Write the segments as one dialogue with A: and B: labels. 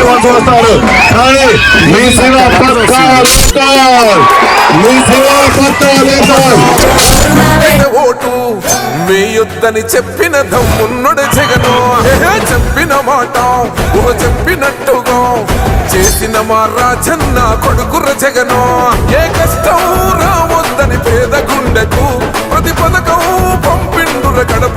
A: నుంచి వాళ్ళు వస్తారు కానీ మీ శివ పక్కా లేఖర్. మీ శివ పక్కా లేఖర్.
B: ఓటు వేయొద్దని చెప్పిన దమ్మున్నడు జగను చెప్పిన మాట ఓ చెప్పినట్టుగా చేసిన మా రాజన్న కొడుకుర జగను ఏ కష్టం రావద్దని పేద గుండెకు ప్రతి పథకం పంపిండుర గడప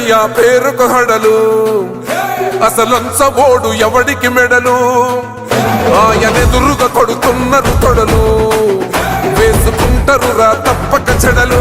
B: భయమెరుగని ఆ పేరుకు హడలు. అసలంచబోడు ఎవడికి మెడలు? ఆయనెదురుగా కొడుతున్నారు తొడలు వేసుకుంటారు రా తప్పక చెడలు.